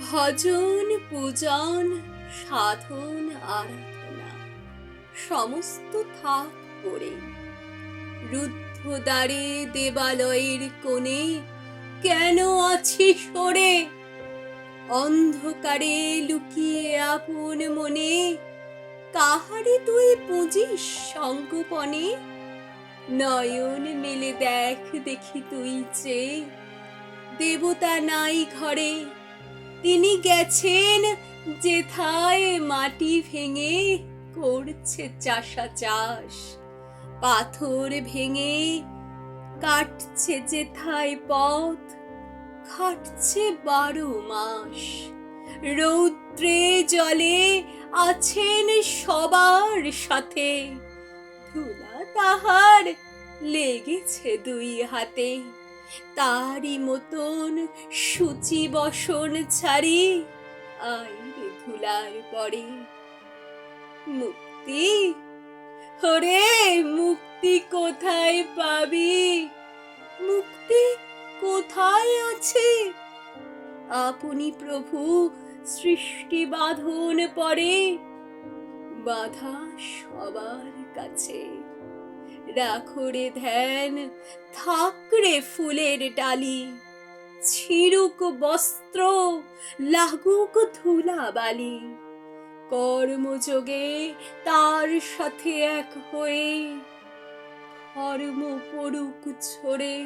ভজন, পূজন, সাধন, আরাধনা, সমস্ত থাক করে। রুদ্ধ দ্বারে দেবালয়ের কোণে কেন আছি সরে? অন্ধকারে লুকিয়ে আপন মনে কাহারে তুই পুজিস সঙ্গপনে? নয়ন মেলে দেখ দেখি তুই যে দেবতা নাই ঘরে। তিনি গেছেন যেথায় মাটি ভেঙে করছে চাষা চাষ পাথর ভেঙে কাটছে যেথায় পথ, খাটছে বারো মাস। রৌদ্রে জলে আছেন সবার সাথে, ধুলা তাহার লেগেছে দুই হাতে। তারই মতন সূচি বসন ছাড়ি আইরে ধুলার পরে। মুক্তি? হরে মুক্তি কোথায় পাবি? মুক্তি কোথায় আছে? আপনি প্রভু সৃষ্টি বাঁধন পরে, বাধা সবার কাছে। রাখরে ধ্যান থাকরে ফুলের ডালি। ছিড়ুক বস্ত্র, লাগুক ধুলা বালি। কর্মযোগে তার সাথে এক হয়ে, কর্ম পড়ুক ছড়ে